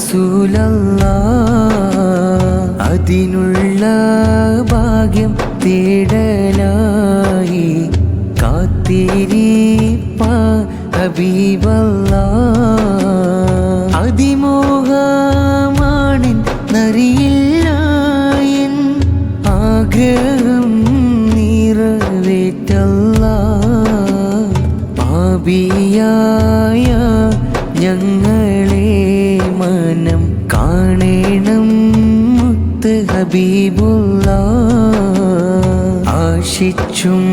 റസൂലല്ലാ അതിനുള്ള ഭാഗ്യം തേടനായി കാത്തിരിപ്പ ഹബീബല്ലാ അതിമോഹമാണിൻ നറിയില്ല ആഗ്രഹം നിറവേറ്റല്ല. പാപിയായ ഞങ്ങളെ മനം കാണേണം മുത്ത് ഹബീബുള്ള. ആശിച്ചും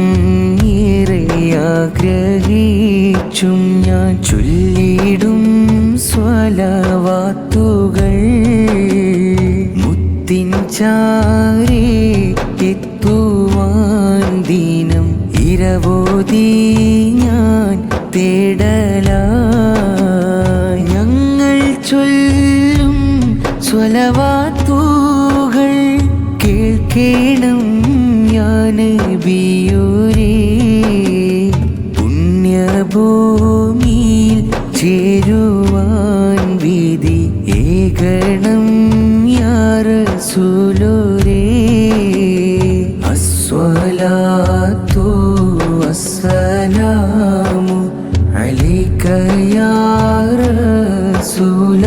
ഏറെ ആഗ്രഹിച്ചും ഞാൻ ചൊല്ലിടും സ്വലവാത്തുകൾ. മുത്തിൻ ചാരേ ദീനം ഇരവോതി ഞാൻ തേടല. ഞങ്ങൾ ചൊല്ലും സ്വലവാത്തുകൾ കേൾക്കേണം ഞാൻ ബിയൂരേ പുണ്യഭൂമിയിൽ ചേരുവാൻ വിധി ഏകണം യാറസൂലോരേ. അസ്വലാത്തു വസ്സലാമു അലൈക യാ റസൂലല്ലാഹ്